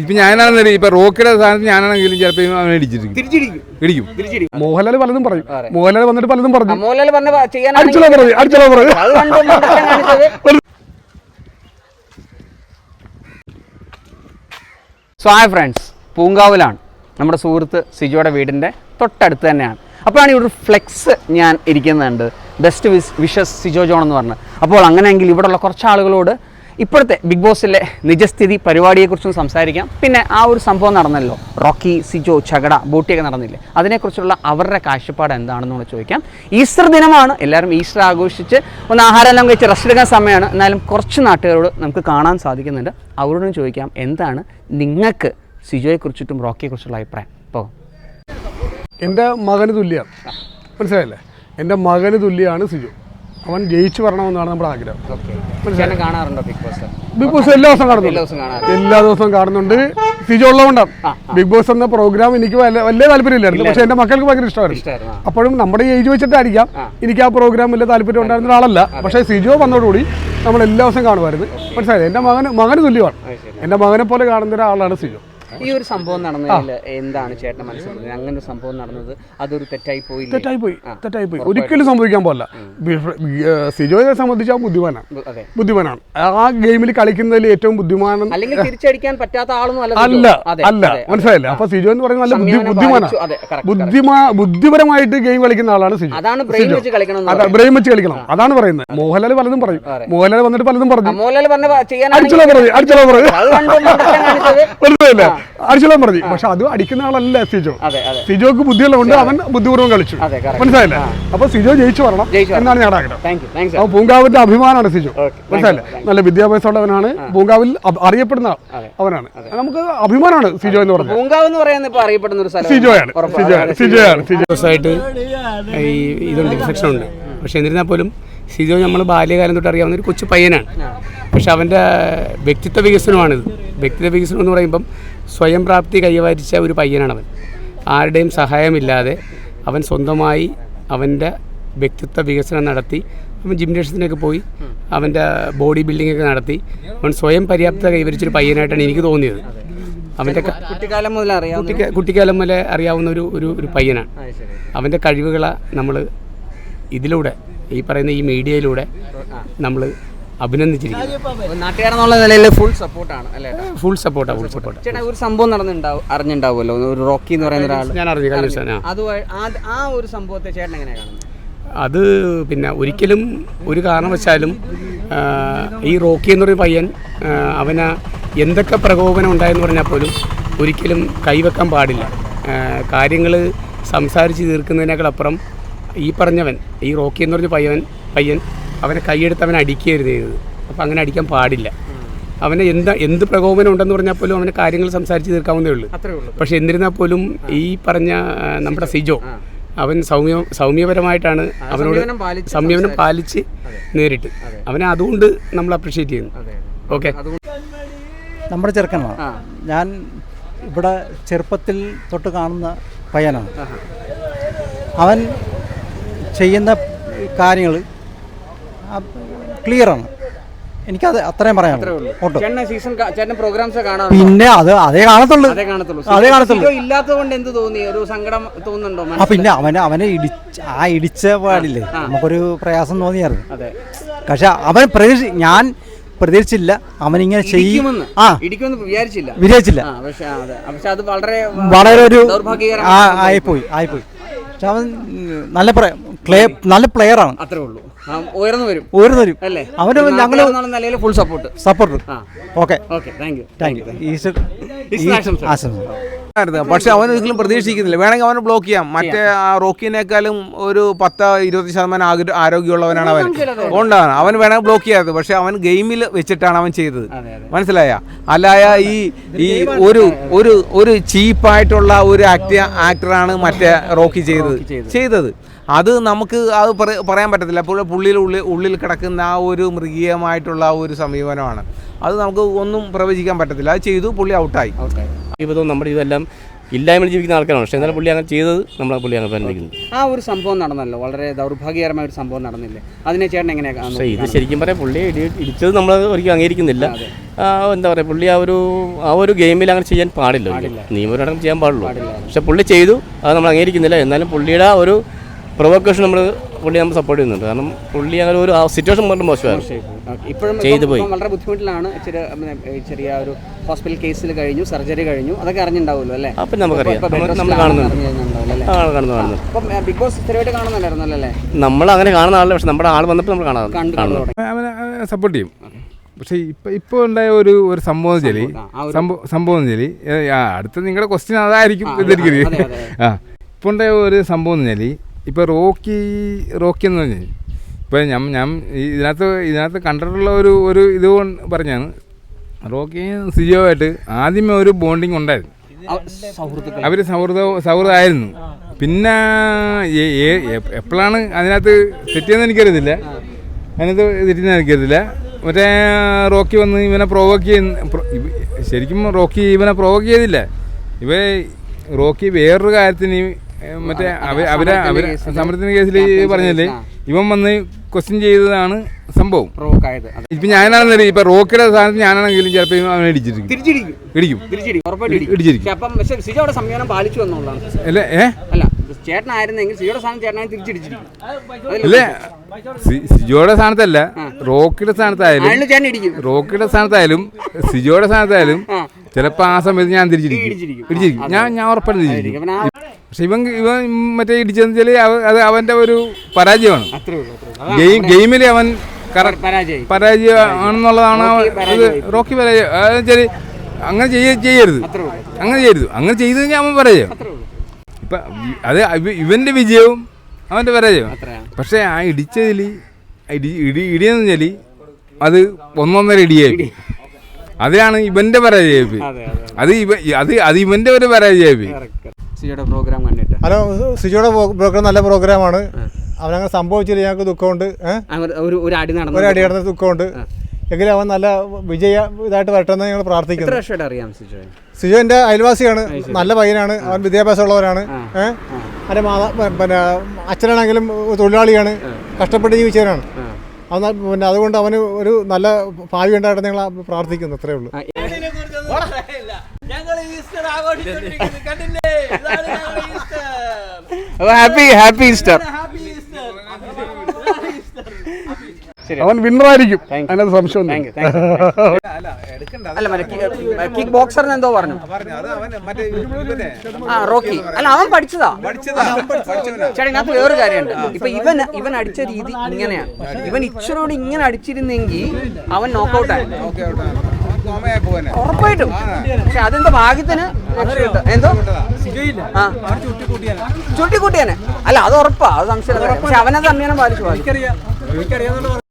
ഇപ്പൊ ഞാനാണെന്നറിയ. ഇപ്പൊ റോക്കിയുടെ സ്ഥാനത്ത് ഞാനാണെങ്കിലും ചിലപ്പോൾ അവനെ ഇടിച്ചിരിക്കും. തിരിച്ചിടിക്കും. ഇടിക്കും. തിരിച്ചിടിക്കും. മോഹൻലാൽ പലതും പറയും. മോഹൻലാൽ വന്നിട്ട് പലതും പറഞ്ഞു. മോഹൻലാൽ പറഞ്ഞ ചെയ്യാൻ അടിച്ചോളാൻ പറഞ്ഞു അടിച്ചോളാൻ പറഞ്ഞു അത് കണ്ടു മണ്ടത്തരം കാണിച്ചത്? സോ ഹായ് ഫ്രണ്ട്സ് പൂങ്കാവിലാണ്. നമ്മുടെ സുഹൃത്ത് സിജോയുടെ വീടിന്റെ തൊട്ടടുത്ത് തന്നെയാണ്. അപ്പോഴാണ് ഇവിടെ ഒരു ഫ്ലെക്സ് ഞാൻ ഇരിക്കുന്നുണ്ട്. ബെസ്റ്റ് വിഷസ് സിജോ ജോൺ എന്ന് പറഞ്ഞ്. അപ്പോൾ അങ്ങനെയെങ്കിൽ ഇവിടെയുള്ള കുറച്ച് ആളുകളോട് ഇപ്പോഴത്തെ ബിഗ് ബോസിലെ നിജസ്ഥിതി പരിപാടിയെക്കുറിച്ചും സംസാരിക്കാം. പിന്നെ ആ ഒരു സംഭവം നടന്നല്ലോ. റോക്കി സിജോ ചകട ബോട്ടിയൊക്കെ നടന്നില്ലേ? അതിനെക്കുറിച്ചുള്ള അവരുടെ കാഴ്ചപ്പാട് എന്താണെന്ന് ചോദിക്കാം. ഈസ്റ്റർ ദിനമാണ്. എല്ലാവരും ഈസ്റ്റർ ആഘോഷിച്ച് ഒന്ന് ആഹാരമെല്ലാം കഴിച്ച് റെസ്റ്റ് എടുക്കാൻ സമയമാണ്. എന്നാലും കുറച്ച് നാട്ടുകാരോട് നമുക്ക് കാണാൻ സാധിക്കുന്നുണ്ട്. അവരോടും ചോദിക്കാം എന്താണ് നിങ്ങൾക്ക് സിജോയെക്കുറിച്ചിട്ടും റോക്കിയെക്കുറിച്ചുള്ള അഭിപ്രായം? ഇപ്പോൾ എന്റെ മകന് തുല്യമാണ് മനസ്സിലായില്ലേ? എന്റെ മകന് തുല്യമാണ് സിജു. അവൻ ജയിച്ചു വരണമെന്നാണ് നമ്മുടെ ആഗ്രഹം. കാണാറുണ്ടോ ബിഗ് ബോസ് ബിഗ് ബോസ് എല്ലാ ദിവസവും കാണുന്നുണ്ട്. എല്ലാ ദിവസവും കാണുന്നുണ്ട്. സിജു ഉള്ളതുകൊണ്ടാണ് ബിഗ് ബോസ് എന്ന പ്രോഗ്രാം എനിക്ക് വലിയ താല്പര്യമില്ലായിരുന്നു. പക്ഷെ എന്റെ മക്കൾക്ക് ഭയങ്കര ഇഷ്ടമായിരുന്നു. ഇഷ്ടമായിരുന്നു അപ്പോഴും നമ്മുടെ ഏജ് വെച്ചിട്ടായിരിക്കാം. എനിക്ക് ആ പ്രോഗ്രാം വലിയ താല്പര്യം ഉണ്ടായിരുന്ന ഒരാളല്ല. പക്ഷേ സിജോ വന്നതോടുകൂടി നമ്മൾ എല്ലാ ദിവസവും കാണുമായിരുന്നു. മനസ്സിലായത് എന്റെ മകന് മകന് തുല്യമാണ്. എന്റെ മകനെ പോലെ കാണുന്ന ഒരാളാണ് സിജോ. ഈ ഒരു സംഭവം നടന്നതിൽ എന്താണ് ചേട്ടൻ മനസ്സിലാക്കുന്നത് അങ്ങനെ ഒരു സംഭവം നടന്നത് അതൊരു തെറ്റായി പോയി തെറ്റായി പോയി തെറ്റായി പോയി. ഒരിക്കലും സംഭവിക്കാൻ പോല സിജോയെ സംബന്ധിച്ച് ആ ബുദ്ധിമാനാണ്. ബുദ്ധിമാനാണ്. ആ ഗെയിമിൽ കളിക്കുന്നതിൽ ഏറ്റവും ബുദ്ധിമാനം അല്ലെങ്കിൽ തിരിച്ചടിക്കാൻ പറ്റാത്ത ആളൊന്നും അല്ല അല്ല. മനസ്സിലായില്ല? അപ്പൊ സിജോ എന്ന് പറയുന്നത് നല്ല ബുദ്ധിമാനാണ്. ബുദ്ധിമാ ബുദ്ധിപരമായിട്ട് ഗെയിം കളിക്കുന്ന ആളാണ് സിജോ. അതാണ് ബ്രെയിൻ വെച്ച് കളിക്കണം എന്ന് ബ്രെയിൻ വെച്ച് കളിക്കണം. അതാണ് പറയുന്നത്. മോഹൻലാൽ പലതും പറയും. മോഹൻലാൽ വന്നിട്ട് പലതും പറഞ്ഞു. മോഹൻലാൽ പറഞ്ഞ അടിച്ചോളാൻ പറഞ്ഞു അടിച്ചോളാൻ പറഞ്ഞു. മനസ്സിലായില്ലേ അടിച്ചോളാൻ പറഞ്ഞു. പക്ഷെ അത് അടിക്കുന്ന ആളല്ല സിജോ. സിജോക്ക് ബുദ്ധിയുള്ളതുകൊണ്ട് അവൻ ബുദ്ധിപൂർവം കളിച്ചു. മനസ്സിലായില്ലേ? അപ്പൊ സിജോ ജയിച്ചു വരണം. എന്നാണ് ഞങ്ങളുടെ ആഗ്രഹം. അപ്പൊ പൂങ്കാവിന്റെ അഭിമാനമാണ് സിജോ. മനസ്സിലായില്ലേ? നല്ല വിദ്യാഭ്യാസമുള്ളവനാണ്. പൂങ്കാവിൽ അറിയപ്പെടുന്ന. അവനാണ്. നമുക്ക് അഭിമാനമാണ് സിജോ എന്ന് പറഞ്ഞത് പൂങ്കാവ് എന്ന് പറയുന്നത് ഇപ്പൊ അറിയപ്പെടുന്ന ഒരു സിജോയാണ്. സിജോയാണ് സിജോയാണ് സിജോ. ദിവസമായിട്ട് ഈ ഇതുണ്ട് ഉണ്ട്. പക്ഷെ എന്നിരുന്നാൽ പോലും സിജോ നമ്മൾ ബാല്യകാലം തൊട്ട് അറിയാവുന്ന ഒരു കൊച്ചു പയ്യനാണ്. പക്ഷെ അവന്റെ വ്യക്തിത്വ വികസനമാണിത്. വ്യക്തിത്വ വികസനം എന്ന് പറയുമ്പം സ്വയം പ്രാപ്തി കൈവരിച്ച ഒരു പയ്യനാണ് അവൻ ആരുടെയും സഹായമില്ലാതെ അവൻ സ്വന്തമായി അവന്റെ വ്യക്തിത്വ വികസനം നടത്തി അവൻ ജിംനേഷ്യത്തിനൊക്കെ പോയി അവന്റെ ബോഡി ബിൽഡിംഗ് ഒക്കെ നടത്തി അവൻ സ്വയം പര്യാപ്തത കൈവരിച്ചൊരു പയ്യനായിട്ടാണ് എനിക്ക് തോന്നിയത്. അവന്റെ കുട്ടിക്കാലം മുതൽ അറിയാം കുട്ടിക്കാലം മുതലേ അറിയാവുന്ന ഒരു ഒരു ഒരു പയ്യനാണ്. അവന്റെ കഴിവുകളെ നമ്മൾ ഇതിലൂടെ ഈ പറയുന്ന ഈ മീഡിയയിലൂടെ നമ്മൾ അഭിനന്ദിച്ചിരിക്കുന്നു. നാട്ടുകാരെന്നുള്ള നിലയിൽ ഫുൾ സപ്പോർട്ടാണ് അല്ലേ ഫുൾ സപ്പോർട്ടാണ് ഫുൾ സപ്പോർട്ട് ചേട്ടാ ഒരു സംഭവം നടന്നിട്ടുണ്ടാവും അറിഞ്ഞിട്ടുണ്ടാവുമല്ലോ ഒരു റോക്കി എന്ന് പറയുന്ന ഒരാൾ ഞാൻ അറിഞ്ഞു അത് ആ ഒരു സംഭവത്തെ ചേട്ടൻ എങ്ങനെയാണ് കാണുന്നത്? അത് പിന്നെ ഒരിക്കലും ഒരു കാരണവശാലും ഈ റോക്കി എന്ന് പറയുന്ന പയ്യൻ അവന് എന്തൊക്കെ പ്രകോപനം ഉണ്ടായെന്ന് പറഞ്ഞാൽ പോലും ഒരിക്കലും കൈവെക്കാൻ പാടില്ല. കാര്യങ്ങൾ സംസാരിച്ച് തീർക്കുന്നതിനേക്കാളപ്പുറം ഈ പറഞ്ഞവൻ ഈ റോക്കി എന്ന് പറഞ്ഞ പയ്യൻ പയ്യൻ അവനെ കൈയെടുത്ത് അവനെ അടിക്കരുത് ചെയ്തത്. അപ്പോൾ അങ്ങനെ അടിക്കാൻ പാടില്ല. അവനെ എന്താ എന്ത് പ്രകോപനം ഉണ്ടെന്ന് പറഞ്ഞാൽ പോലും അവനെ കാര്യങ്ങൾ സംസാരിച്ച് തീർക്കാവുന്നേ ഉള്ളൂ. അത്രേ ഉള്ളൂ. പക്ഷെ എന്നിരുന്നാൽ പോലും ഈ പറഞ്ഞ നമ്മുടെ സിജോ. അവൻ സൗമ്യ സൗമ്യപരമായിട്ടാണ് അവനോട് സംയമനം പാലിച്ച് നേരിട്ട്. അവനെ അതുകൊണ്ട് നമ്മൾ അപ്രീഷിയേറ്റ് ചെയ്യുന്നു. ഓക്കെ നമ്മുടെ ചെറുക്കനാണ്. ഞാൻ ഇവിടെ ചെറുപ്പത്തിൽ തൊട്ട് കാണുന്ന പയ്യനാണ്. അവൻ ചെയ്യുന്ന കാര്യങ്ങൾ ക്ലിയറാണ് എനിക്കത് അത്രയും ചേട്ടൻ സീസൺ പ്രോഗ്രാംസ് കാണാം പിന്നെ അത് അതേ കാണത്തുള്ളൂ. അതേ കാണത്തുള്ളൂ. അതേ കാണത്തുള്ളൂ. ഇല്ലാത്തതുകൊണ്ട് ഇല്ലാത്തത് കൊണ്ട് എന്ത് തോന്നി? ഒരു സങ്കടം തോന്നുന്നുണ്ടോ ആ പിന്നെ അവനെ അവനെ ഇടിച്ച് ആ ഇടിച്ച പാടില്ലേ? നമുക്കൊരു പ്രയാസം തോന്നിയായിരുന്നു. അതെ. പക്ഷെ അവൻ പ്രതീക്ഷ ഞാൻ പ്രതീക്ഷിച്ചില്ല അവനിങ്ങനെ ഇങ്ങനെ ചെയ്യുമെന്ന് ആ. ഇടിക്കുമെന്ന് വിചാരിച്ചില്ല. വിചാരിച്ചില്ല. പക്ഷെ അതെ. വളരെ വളരെ ഒരു ആയിപ്പോയി ആയിപ്പോയി. പക്ഷെ അവൻ നല്ല നല്ല പ്ലേ നല്ല പ്ലെയറാണ് അത്രേ ഉള്ളൂ. ഉയർന്നു വരും. ഉയർന്നു വരും. അല്ലേ? അവന് ഞങ്ങൾ നിലയിൽ full support support okay okay thank you thank you Easter Easter ആശംസ. ആശംസ പക്ഷെ അവൻ ഒരിക്കലും പ്രതീക്ഷിക്കുന്നില്ല. വേണമെങ്കിൽ അവനെ ബ്ലോക്ക് ചെയ്യാം. മറ്റേ ആ റോക്കിനേക്കാളും ഒരു പത്ത് ഇരുപത്തി ശതമാനം ആരോഗ്യമുള്ളവനാണ് അവൻ. കൊണ്ടാണ് അവൻ വേണമെങ്കിൽ ബ്ലോക്ക് ചെയ്യാത്തത്. പക്ഷെ അവൻ ഗെയിമിൽ വെച്ചിട്ടാണ് അവൻ ചെയ്തത്. മനസ്സിലായ? അല്ലായ ഈ ഈ ഒരു ഒരു ഒരു ചീപ്പായിട്ടുള്ള ഒരു ആക്ടർ ആക്ടറാണ് മറ്റേ റോക്കി ചെയ്തത്. ചെയ്തത്. അത് നമുക്ക് അത് പറയാൻ പറ്റത്തില്ല. അപ്പോൾ പുള്ളിയിൽ ഉള്ളിൽ ഉള്ളിൽ കിടക്കുന്ന ആ ഒരു മൃഗീയമായിട്ടുള്ള ആ ഒരു സമീപനമാണ്. അത് നമുക്ക് ഒന്നും പ്രവചിക്കാൻ പറ്റത്തില്ല. അത് ചെയ്തു പുള്ളി ഔട്ടായി. ജീവിതവും നമ്മുടെ ഇതെല്ലാം ഇല്ലായ്മ ജീവിക്കുന്ന ആൾക്കാരാണ്. പക്ഷേ എന്നാലും പുള്ളി അങ്ങനെ ചെയ്തത് നമ്മളെ പുള്ളി അങ്ങനെ പരിഗണിക്കുന്നത് ആ ഒരു സംഭവം നടന്നല്ലോ. വളരെ ദൗർഭാഗ്യകരമായ ഒരു സംഭവം നടന്നില്ലേ? അതിനെ ചേട്ടൻ എങ്ങനെയാണ് പക്ഷേ ഇത് ശരിക്കും പറയാം പുള്ളി ഇടി ഇടിച്ചത് നമ്മൾ ഒരിക്കലും അംഗീകരിക്കുന്നില്ല. എന്താ പറയുക പുള്ളി ആ ഒരു ആ ഒരു ഗെയിമിൽ അങ്ങനെ ചെയ്യാൻ പാടില്ല നിയമപരമായിട്ട് ചെയ്യാൻ പാടുള്ളൂ. പക്ഷെ പുള്ളി ചെയ്തു അത് നമ്മൾ അംഗീകരിക്കുന്നില്ല. എന്നാലും പുള്ളിയുടെ ആ ഒരു പ്രൊവക്കേഷൻ നമ്മൾ പുള്ളി നമ്മൾ സപ്പോർട്ട് ചെയ്യുന്നുണ്ട്. കാരണം പുള്ളി അങ്ങനെ ഒരു സിറ്റുവേഷൻ വളരെ മോശമായിരുന്നു. ഇപ്പോഴും ചെയ്തു പോയി. വളരെ ബുദ്ധിമുട്ടിലാണ് ചെറിയ ചെറിയ ഒരു ഹോസ്പിറ്റൽ കേസിൽ കഴിഞ്ഞു സർജറി കഴിഞ്ഞു അതൊക്കെ അറിഞ്ഞിട്ടുണ്ടാവുമല്ലോ അല്ലേ? അപ്പം നമുക്കറിയാം. നമ്മൾ കാണുന്നുണ്ട്. അപ്പം ബിഗ് ബോസ് സ്ഥിരമായിട്ട് കാണുന്നുണ്ടായിരുന്നല്ലോ അല്ലേ? നമ്മൾ അങ്ങനെ കാണുന്ന ആളല്ല പക്ഷെ നമ്മുടെ ആൾ വന്നപ്പോൾ നമ്മൾ കാണാം കണ്ടു കാണുന്നു. സപ്പോർട്ട് ചെയ്യും. പക്ഷേ ഇപ്പം ഇപ്പോൾ ഉണ്ടായ ഒരു ഒരു സംഭവം വെച്ചാൽ ഒരു- സംഭവം സംഭവം വെച്ചാൽ അടുത്ത നിങ്ങളുടെ ക്വസ്റ്റ്യൻ അതായിരിക്കും ഇതെനിക്കറിയാം. ആ ഇപ്പോൾ ഉണ്ടായ ഒരു സംഭവം എന്ന് പറഞ്ഞാൽ ഇപ്പോൾ റോക്കി റോക്കി എന്ന് പറഞ്ഞു ഇപ്പോൾ ഞാൻ ഞാൻ ഇതിനകത്ത് ഇതിനകത്ത് കണ്ടിട്ടുള്ള ഒരു ഒരു ഇത് പറഞ്ഞാണ് റോക്കിയും സിജോവായിട്ട് ആദ്യമേ ഒരു ബോണ്ടിങ് ഉണ്ടായിരുന്നു. അവ- അവർ സൗഹൃദ സൗഹൃദമായിരുന്നു. പിന്നെ എപ്പോഴാണ് അതിനകത്ത് തെറ്റിയെന്ന് എനിക്കറിയത്തില്ല. അതിനകത്ത് തെറ്റിയെന്ന് എനിക്കറിയത്തില്ല. മറ്റേ റോക്കി വന്ന് ഇവനെ പ്രൊവോക്ക് ചെയ്യുന്ന ശരിക്കും റോക്കി ഇവനെ പ്രൊവോക്ക് ചെയ്തില്ല. ഇവ റോക്കി വേറൊരു കാര്യത്തിന് മറ്റേ അവർ അവരെ അവരെ സമരത്തിന് കേസിൽ പറഞ്ഞല്ലേ? ഇവൻ വന്ന് ക്വസ്റ്റ്യൻ ചെയ്തതാണ് സംഭവം. ഇപ്പൊ ഞാനാണെന്നറിയാം ഇപ്പൊ റോക്കിയുടെ സ്ഥാനത്ത് ഞാനാണെങ്കിലും ചിലപ്പോൾ അവനെ ഇടിച്ചിരിക്കും. ഇടിക്കും. ഇടിച്ചിരിക്കും. പാലിച്ചു എന്നുള്ളതാണ്. അല്ലേ? ഏ? അല്ല ചേട്ടനായിരുന്നെങ്കിൽ സിജോയുടെ സ്ഥാനം ചേട്ടനായി തിരിച്ചിടിച്ചിരിക്കും. അതിൽ അല്ലേ? സി- സിജോയുടെ സ്ഥാനത്തല്ല റോക്കിയുടെ സ്ഥാനത്തായാലും റോക്കിയുടെ സ്ഥാനത്തായാലും സിജോയുടെ സ്ഥാനത്തായാലും ചിലപ്പോ ചിലപ്പോൾ ആ സമയത്ത് ഞാൻ തിരിച്ചിരിക്കും. ഇടിച്ചിരിക്കും. ഞാൻ ഞാൻ ഉറപ്പായിട്ടും തിരിച്ചിരിക്കും. പക്ഷെ ഇവൻ ഇവൻ മറ്റേ ഇടിച്ചെന്ന് വെച്ചാൽ അത് അവന്റെ ഒരു പരാജയമാണ്. ഗെയിം ഗെയിമിൽ അവൻ പരാജയമാണെന്നുള്ളതാണ് റോക്കി റോക്കി പരാജയം. വെച്ചാൽ അങ്ങനെ ചെയ്യ ചെയ്യരുത്. അങ്ങനെ ചെയ്യരുത്. അങ്ങനെ ചെയ്തു കഴിഞ്ഞാൽ അവൻ പരാജയം. ഇപ്പം അത് ഇവന്റെ വിജയവും അവന്റെ പരാജയവും. പക്ഷെ ആ ഇടിച്ചതിൽ ഇടി ഇടി ഇടിയെന്ന് വെച്ചാൽ അത് ഒന്നൊന്നര ഇടിയായി. അതിലാണ് ഇവന്റെ പരാജയപ്പ് അത് ഇവ അത് അത് ഇവന്റെ ഒരു പരാജയപ്പ് സിജോയുടെ പ്രോഗ്രാം കണ്ടിട്ട്. ഹലോ സിജോയുടെ പ്രോഗ്രാം നല്ല പ്രോഗ്രാമാണ്. അവനങ്ങനെ സംഭവിച്ചില്ല ഞങ്ങൾക്ക് ദുഃഖമുണ്ട്. ഒരു ഒരു അടി നടന്നു. ഒരു അടി നടന്ന ദുഃഖമുണ്ട്. എങ്കിലും അവൻ നല്ല വിജയ ഇതായിട്ട് വരട്ടെന്ന് ഞങ്ങൾ എത്ര പ്രാർത്ഥിക്കുന്നു വർഷമായിട്ട് അറിയാം സിജോയെ? സിജോ എന്റെ അയൽവാസിയാണ്. നല്ല പയ്യനാണ്. അവൻ വിദ്യാഭ്യാസമുള്ളവരാണ്. ഏഹ് അവന്റെ മാതാ പിന്നെ അച്ഛനാണെങ്കിലും തൊഴിലാളിയാണ്. കഷ്ടപ്പെട്ട് ജീവിച്ചവരാണ് അവൻ പിന്നെ അതുകൊണ്ട് അവന് ഒരു നല്ല ഭാവി ഉണ്ടായിട്ട് ഞങ്ങൾ പ്രാർത്ഥിക്കുന്നു. അത്രേ ഉള്ളൂ. Happy happy Easter. അവൻ വിന്നറായിരിക്കും അതിനകത്ത് സംശയം അല്ല കിക്ക് ബോക്സർ എന്തോ പറഞ്ഞു. ആ റോക്കി അല്ല അവൻ പഠിച്ചതാ. ചേട്ടാ ഇതിനകത്ത് വേറൊരു കാര്യമുണ്ട്. ഇപ്പൊ ഇവൻ ഇവൻ അടിച്ച രീതി ഇങ്ങനെയാണ്. ഇവൻ ഇച്ചിരോട് ഇങ്ങനെ അടിച്ചിരുന്നെങ്കിൽ അവൻ നോക്കൗട്ടായിരുന്നു ഉറപ്പായിട്ടും. പക്ഷെ അതെന്തോ ഭാഗ്യത്തിന് എന്തോ? ചുട്ടിക്കൂട്ടിയാനെ അല്ല അത് ഉറപ്പാ. അത് സംശയം പക്ഷെ അവനത് അമ്മേനെ പാലിച്ചു പാലിച്ചു